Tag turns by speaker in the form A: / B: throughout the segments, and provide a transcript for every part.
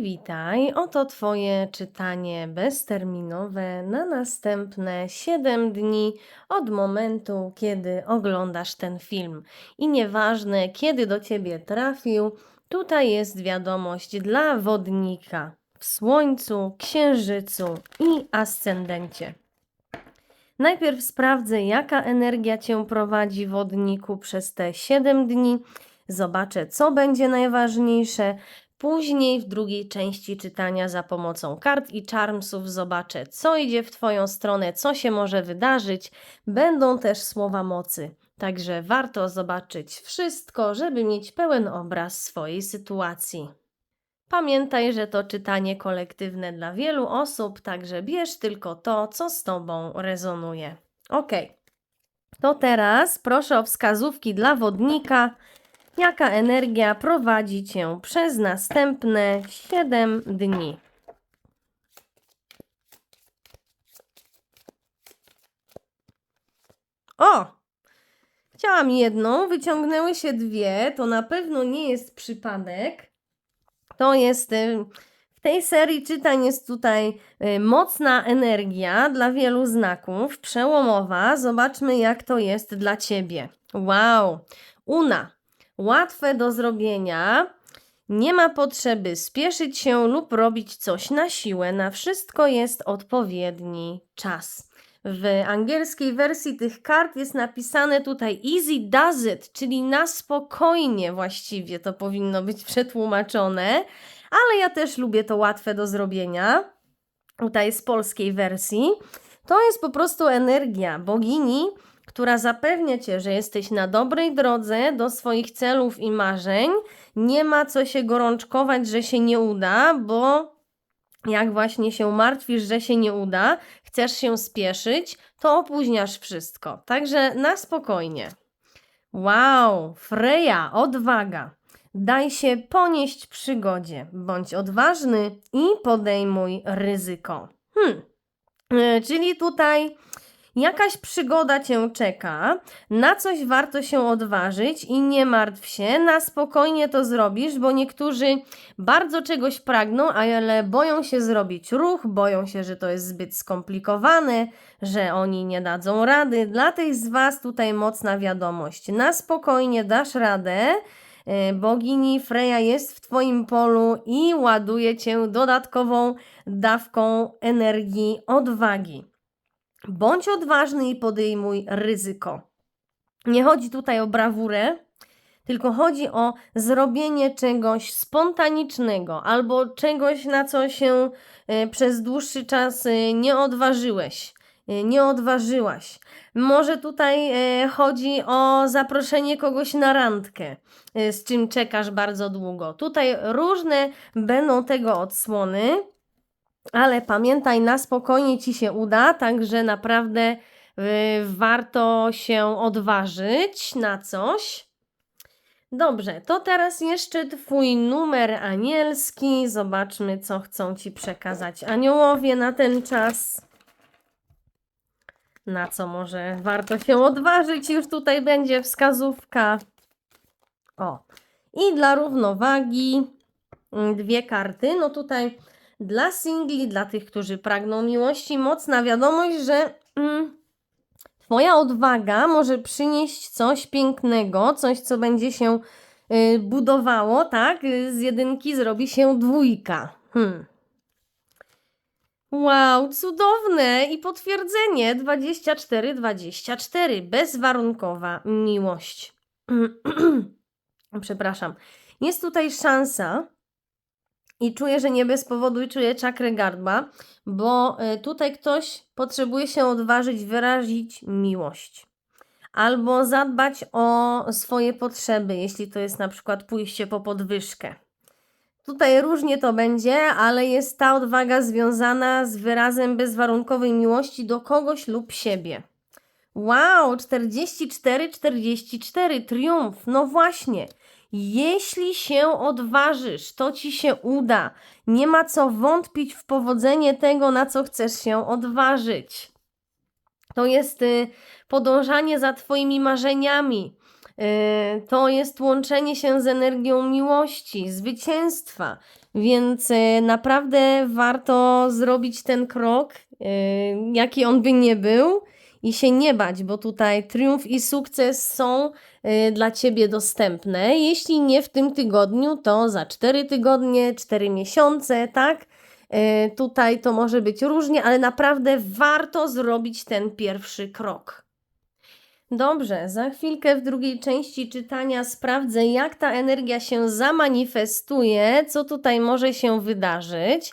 A: Witaj, oto Twoje czytanie bezterminowe na następne 7 dni od momentu, kiedy oglądasz ten film. I nieważne, kiedy do Ciebie trafił, tutaj jest wiadomość dla wodnika w Słońcu, Księżycu i Ascendencie. Najpierw sprawdzę, jaka energia Cię prowadzi, wodniku, przez te 7 dni. Zobaczę, co będzie najważniejsze. Później w drugiej części czytania za pomocą kart i charmsów zobaczę, co idzie w Twoją stronę, co się może wydarzyć. Będą też słowa mocy. Także warto zobaczyć wszystko, żeby mieć pełen obraz swojej sytuacji. Pamiętaj, że to czytanie kolektywne dla wielu osób, także bierz tylko to, co z Tobą rezonuje. Ok. To teraz proszę o wskazówki dla wodnika, jaka energia prowadzi Cię przez następne 7 dni. O! Chciałam jedną, wyciągnęły się dwie, to na pewno nie jest przypadek. To jest y, w tej serii czytań jest tutaj y, mocna energia dla wielu znaków, przełomowa. Zobaczmy, jak to jest dla ciebie. Wow! Una, łatwe do zrobienia. Nie ma potrzeby spieszyć się lub robić coś na siłę. Na wszystko jest odpowiedni czas. W angielskiej wersji tych kart jest napisane tutaj easy does it, czyli na spokojnie właściwie to powinno być przetłumaczone, ale ja też lubię to łatwe do zrobienia. Tutaj z polskiej wersji. To jest po prostu energia bogini, która zapewnia cię, że jesteś na dobrej drodze do swoich celów i marzeń. Nie ma co się gorączkować, że się nie uda, bo jak właśnie się martwisz, że się nie uda, chcesz się spieszyć, to opóźniasz wszystko. Także na spokojnie. Wow, Freja, odwaga. Daj się ponieść przygodzie. Bądź odważny i podejmuj ryzyko. Hmm. E, Czyli tutaj jakaś przygoda cię czeka, na coś warto się odważyć i nie martw się, na spokojnie to zrobisz, bo niektórzy bardzo czegoś pragną, ale boją się zrobić ruch, boją się, że to jest zbyt skomplikowane, że oni nie dadzą rady. Dla tych z Was tutaj mocna wiadomość. Na spokojnie dasz radę. E, Bogini Freja jest w Twoim polu i ładuje Cię dodatkową dawką energii odwagi. Bądź odważny i podejmuj ryzyko. Nie chodzi tutaj o brawurę, tylko chodzi o zrobienie czegoś spontanicznego albo czegoś, na co się e, przez dłuższy czas e, nie odważyłeś, e, nie odważyłaś. Może tutaj chodzi o zaproszenie kogoś na randkę, z czym czekasz bardzo długo. Tutaj różne będą tego odsłony. Ale pamiętaj, na spokojnie ci się uda, także naprawdę y, warto się odważyć na coś. Dobrze, to teraz jeszcze Twój numer anielski. Zobaczmy, co chcą Ci przekazać aniołowie na ten czas. Na co może warto się odważyć? Już tutaj będzie wskazówka. O, i dla równowagi mm, dwie karty. No tutaj dla singli, dla tych, którzy pragną miłości, mocna wiadomość, że mm, Twoja odwaga może przynieść coś pięknego, coś, co będzie się y, budowało, tak? Z jedynki zrobi się dwójka. Hmm. Wow, cudowne i potwierdzenie 24 24 bezwarunkowa miłość. Przepraszam. Jest tutaj szansa, i czuję, że nie bez powodu czuję czakrę gardła, bo y, tutaj ktoś potrzebuje się odważyć wyrazić miłość. Albo zadbać o swoje potrzeby, jeśli to jest na przykład pójście po podwyżkę. Tutaj różnie to będzie, ale jest ta odwaga związana z wyrazem bezwarunkowej miłości do kogoś lub siebie. Wow, 44, 44, triumf. No właśnie. Jeśli się odważysz, to ci się uda. Nie ma co wątpić w powodzenie tego, na co chcesz się odważyć. To jest y, podążanie za Twoimi marzeniami. e, to jest łączenie się z energią miłości, zwycięstwa, więc e, naprawdę warto zrobić ten krok, jaki on by nie był, i się nie bać, bo tutaj triumf i sukces są y, dla Ciebie dostępne. Jeśli nie w tym tygodniu, to za 4 tygodnie, 4 miesiące, tak? Y, Tutaj to może być różnie, ale naprawdę warto zrobić ten pierwszy krok. Dobrze, za chwilkę w drugiej części czytania sprawdzę, jak ta energia się zamanifestuje, co tutaj może się wydarzyć.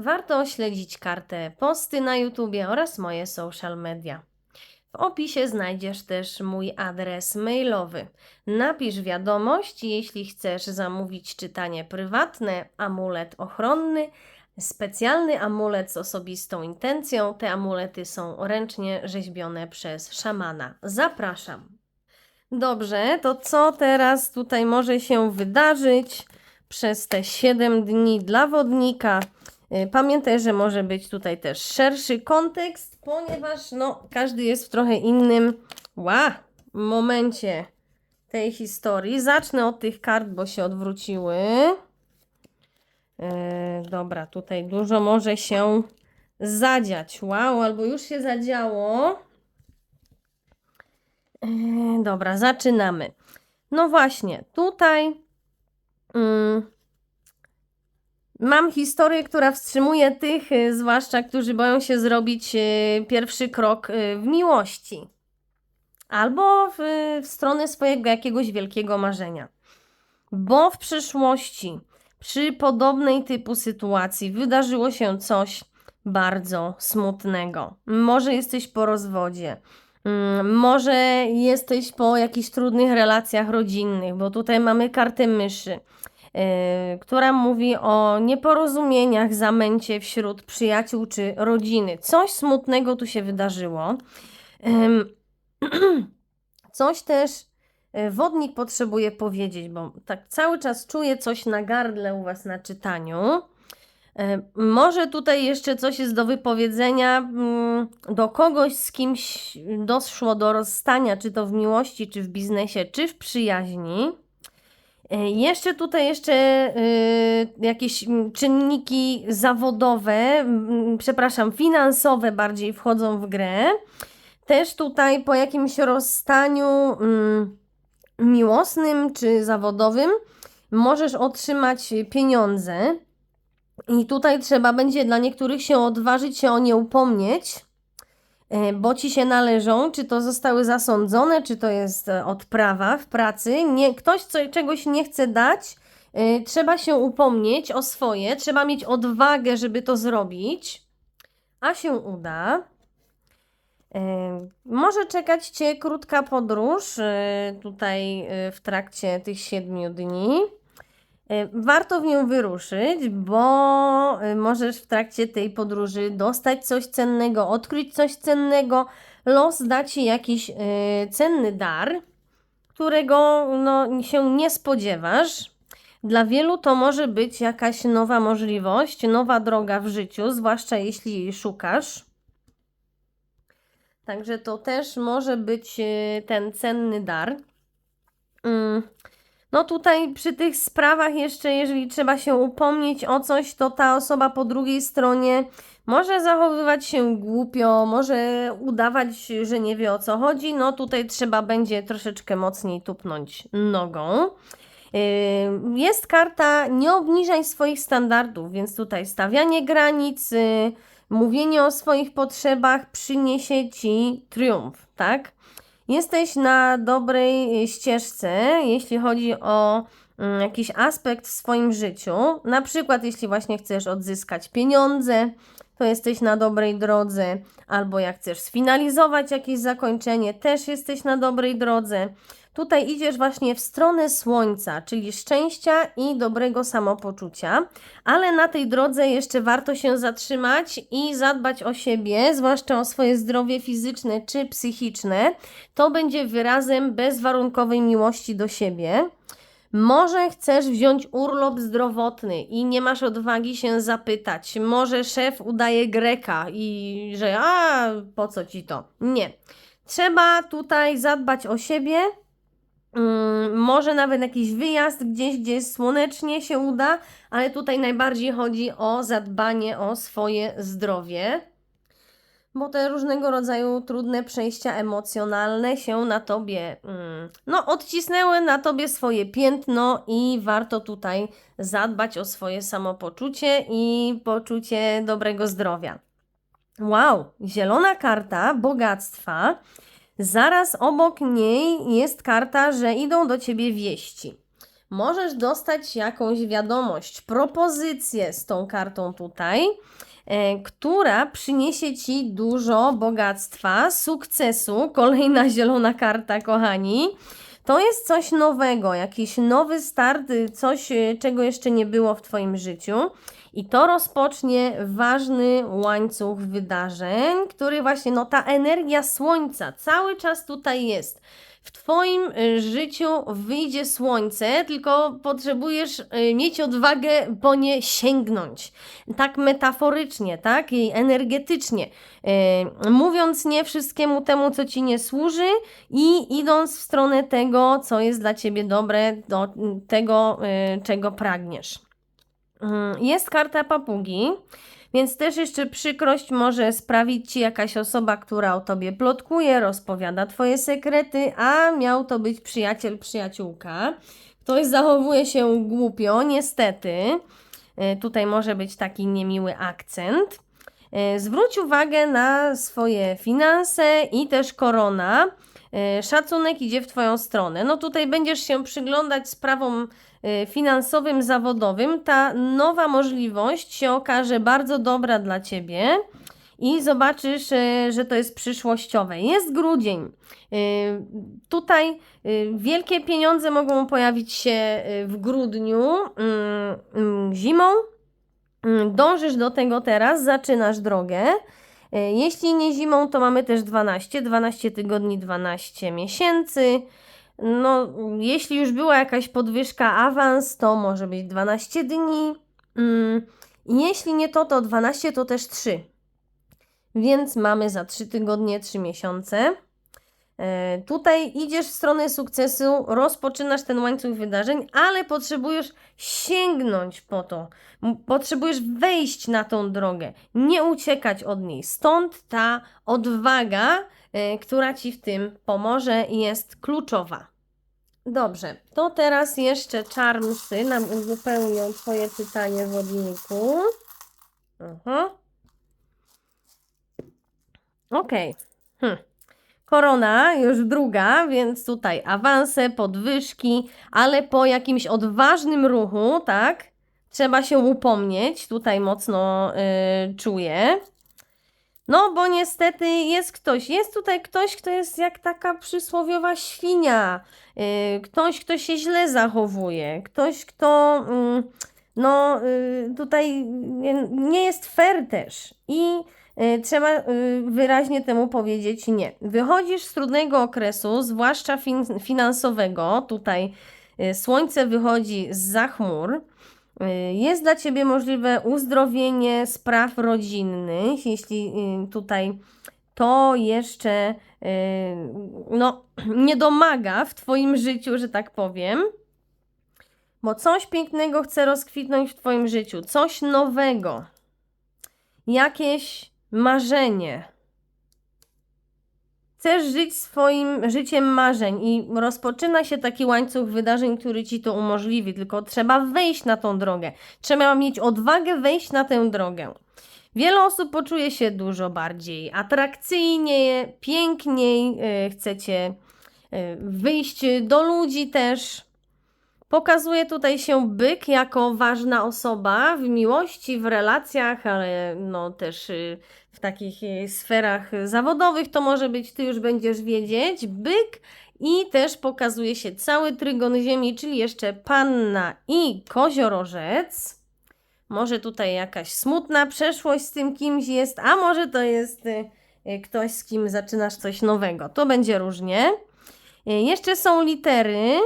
A: Warto śledzić kartę posty na YouTubie oraz moje social media. W opisie znajdziesz też mój adres mailowy. Napisz wiadomość, jeśli chcesz zamówić czytanie prywatne, amulet ochronny, specjalny amulet z osobistą intencją. Te amulety są ręcznie rzeźbione przez szamana. Zapraszam. Dobrze, to co teraz tutaj może się wydarzyć przez te 7 dni dla wodnika? Y, Pamiętaj, że może być tutaj też szerszy kontekst, ponieważ no, każdy jest w trochę innym ła, momencie tej historii. Zacznę od tych kart, bo się odwróciły. E, dobra, tutaj dużo może się zadziać. Wow, albo już się zadziało. E, dobra, zaczynamy. No właśnie, tutaj mm, mam historię, która wstrzymuje tych, y, zwłaszcza którzy boją się zrobić y, pierwszy krok y, w miłości albo w, w stronę swojego jakiegoś wielkiego marzenia. Bo w przyszłości, przy podobnej typu sytuacji, wydarzyło się coś bardzo smutnego. Może jesteś po rozwodzie, Mm, Może jesteś po jakichś trudnych relacjach rodzinnych, bo tutaj mamy kartę myszy, która mówi o nieporozumieniach, zamęcie wśród przyjaciół czy rodziny. Coś smutnego tu się wydarzyło. Coś też yy, wodnik potrzebuje powiedzieć, bo tak cały czas czuję coś na gardle u Was na czytaniu. E, Może tutaj jeszcze coś jest do wypowiedzenia mm, do kogoś, z kimś doszło do rozstania, czy to w miłości, czy w biznesie, czy w przyjaźni. E, Jeszcze tutaj jeszcze y, jakieś czynniki zawodowe, przepraszam, finansowe bardziej wchodzą w grę. Też tutaj po jakimś rozstaniu mm, miłosnym czy zawodowym możesz otrzymać pieniądze. I tutaj trzeba będzie dla niektórych się odważyć się o nie upomnieć, bo ci się należą, czy to zostały zasądzone, czy to jest e, odprawa w pracy. Nie, ktoś co, czegoś nie chce dać, e, trzeba się upomnieć o swoje, trzeba mieć odwagę, żeby to zrobić, a się uda. E, Może czekać Cię krótka podróż e, tutaj e, w trakcie tych siedmiu dni. E, Warto w nią wyruszyć, bo e, możesz w trakcie tej podróży dostać coś cennego, odkryć coś cennego. Los da ci jakiś e, cenny dar, którego no, się nie spodziewasz. Dla wielu to może być jakaś nowa możliwość, nowa droga w życiu, zwłaszcza jeśli jej szukasz. Także to też może być ten cenny dar. No tutaj przy tych sprawach jeszcze, jeżeli trzeba się upomnieć o coś, to ta osoba po drugiej stronie może zachowywać się głupio, może udawać, że nie wie o co chodzi. No tutaj trzeba będzie troszeczkę mocniej tupnąć nogą. Yy, Jest karta nie obniżaj swoich standardów, więc tutaj stawianie granic, yy, mówienie o swoich potrzebach przyniesie ci triumf, tak? Jesteś na dobrej ścieżce, jeśli chodzi o mm, jakiś aspekt w swoim życiu. Na przykład, jeśli właśnie chcesz odzyskać pieniądze, to jesteś na dobrej drodze, albo jak chcesz sfinalizować jakieś zakończenie, też jesteś na dobrej drodze. Tutaj idziesz właśnie w stronę słońca, czyli szczęścia i dobrego samopoczucia, ale na tej drodze jeszcze warto się zatrzymać i zadbać o siebie, zwłaszcza o swoje zdrowie fizyczne czy psychiczne. To będzie wyrazem bezwarunkowej miłości do siebie. Może chcesz wziąć urlop zdrowotny i nie masz odwagi się zapytać. Może szef udaje Greka i że a po co ci to? Nie. Trzeba tutaj zadbać o siebie. Mm, może nawet jakiś wyjazd gdzieś, gdzie słonecznie się uda, ale tutaj najbardziej chodzi o zadbanie o swoje zdrowie bo te różnego rodzaju trudne przejścia emocjonalne się na tobie, mm, no, odcisnęły na tobie swoje piętno i warto tutaj zadbać o swoje samopoczucie i poczucie dobrego zdrowia. Wow, zielona karta bogactwa. Zaraz obok niej jest karta, że idą do ciebie wieści. Możesz dostać jakąś wiadomość, propozycję z tą kartą tutaj E, która przyniesie Ci dużo bogactwa, sukcesu. Kolejna zielona karta, kochani. To jest coś nowego, jakiś nowy start, coś, e, czego jeszcze nie było w Twoim życiu. I to rozpocznie ważny łańcuch wydarzeń, który właśnie, no ta energia słońca cały czas tutaj jest w Twoim y, życiu wyjdzie słońce, tylko potrzebujesz y, mieć odwagę po nie sięgnąć. Tak metaforycznie, tak? I energetycznie. Y, mówiąc nie wszystkiemu temu, co Ci nie służy i idąc w stronę tego, co jest dla Ciebie dobre, do tego, czego pragniesz. Jest karta papugi. Więc też jeszcze przykrość może sprawić ci jakaś osoba, która o tobie plotkuje, rozpowiada twoje sekrety, a miał to być przyjaciel, przyjaciółka. Ktoś zachowuje się głupio, niestety. E, tutaj może być taki niemiły akcent. E, zwróć uwagę na swoje finanse i też korona. E, szacunek idzie w Twoją stronę. No tutaj będziesz się przyglądać sprawom finansowym, zawodowym, ta nowa możliwość się okaże bardzo dobra dla Ciebie i zobaczysz, y, że to jest przyszłościowe. Jest grudzień. Y, tutaj wielkie pieniądze mogą pojawić się w grudniu, mm, mm, zimą. Mm, dążysz do tego teraz, zaczynasz drogę. Jeśli nie zimą, to mamy też 12, 12 tygodni, 12 miesięcy. No, jeśli już była jakaś podwyżka, awans, to może być 12 dni. Mm, jeśli nie to, to 12 to też 3. Więc mamy za 3 tygodnie 3 miesiące. E, tutaj idziesz w stronę sukcesu, rozpoczynasz ten łańcuch wydarzeń, ale potrzebujesz sięgnąć po to. Potrzebujesz wejść na tą drogę, nie uciekać od niej. Stąd ta odwaga, która ci w tym pomoże i jest kluczowa. Dobrze, to teraz jeszcze czarmsy nam uzupełnią Twoje czytanie w odniku. Aha. Okej. Hm. Korona już druga, więc tutaj awanse, podwyżki, ale po jakimś odważnym ruchu, tak? Trzeba się upomnieć. Tutaj mocno yy, czuję. No, bo niestety jest ktoś, jest tutaj ktoś, kto jest jak taka przysłowiowa świnia, yy, ktoś, kto się źle zachowuje, ktoś, kto yy, no yy, tutaj nie jest fair też. I y, trzeba y, wyraźnie temu powiedzieć nie. Wychodzisz z trudnego okresu, zwłaszcza fin finansowego, tutaj y, słońce wychodzi z za chmur, Y, jest dla Ciebie możliwe uzdrowienie spraw rodzinnych, jeśli y, tutaj to jeszcze y, no, nie domaga w Twoim życiu, że tak powiem, bo coś pięknego chce rozkwitnąć w Twoim życiu, coś nowego, jakieś marzenie Chcesz żyć swoim życiem marzeń i rozpoczyna się taki łańcuch wydarzeń, który ci to umożliwi, tylko trzeba wejść na tą drogę. Trzeba mieć odwagę wejść na tę drogę. Wiele osób poczuje się dużo bardziej atrakcyjnie, piękniej, yy, chcecie yy, wyjść do ludzi też. Pokazuje tutaj się byk jako ważna osoba w miłości, w relacjach, ale no też y, w takich y, sferach zawodowych to może być, ty już będziesz wiedzieć, byk I też pokazuje się cały trygon Ziemi, czyli jeszcze Panna i Koziorożec. Może tutaj jakaś smutna przeszłość z tym kimś jest, a może to jest y, y, ktoś, z kim zaczynasz coś nowego. To będzie różnie. Jeszcze są litery.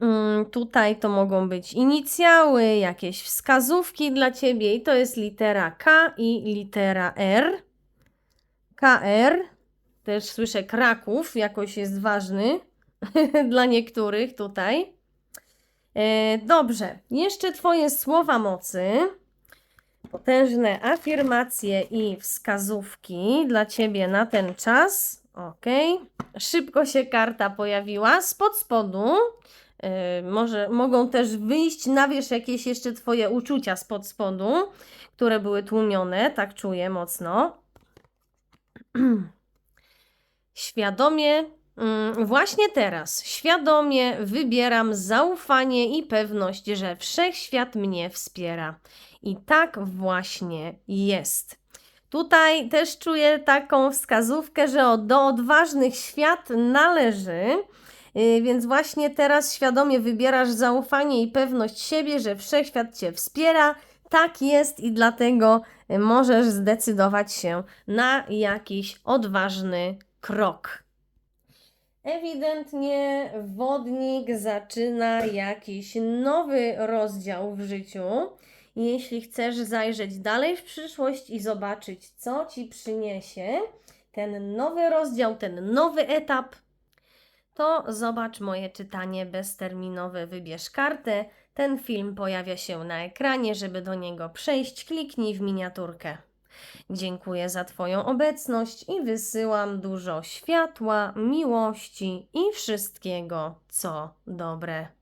A: Mm, Tutaj to mogą być inicjały, jakieś wskazówki dla ciebie, i to jest litera K i litera R. KR, też słyszę Kraków, jakoś jest ważny dla niektórych tutaj. E, dobrze, jeszcze Twoje słowa mocy, potężne afirmacje i wskazówki dla Ciebie na ten czas. Ok, szybko się karta pojawiła spod spodu. E, może mogą też wyjść na wierzch jakieś jeszcze Twoje uczucia spod spodu, które były tłumione, tak czuję mocno. Świadomie, mm, właśnie teraz, świadomie wybieram zaufanie i pewność, że wszechświat mnie wspiera. I tak właśnie jest. Tutaj też czuję taką wskazówkę, że do odważnych świat należy. Yy, Więc właśnie teraz świadomie wybierasz zaufanie i pewność siebie, że wszechświat cię wspiera. Tak jest i dlatego y, możesz zdecydować się na jakiś odważny krok. Ewidentnie wodnik zaczyna jakiś nowy rozdział w życiu. Jeśli chcesz zajrzeć dalej w przyszłość i zobaczyć, co ci przyniesie ten nowy rozdział, ten nowy etap, to zobacz moje czytanie bezterminowe. Wybierz kartę. Ten film pojawia się na ekranie. Żeby do niego przejść, kliknij w miniaturkę. Dziękuję za Twoją obecność i wysyłam dużo światła, miłości i wszystkiego, co dobre.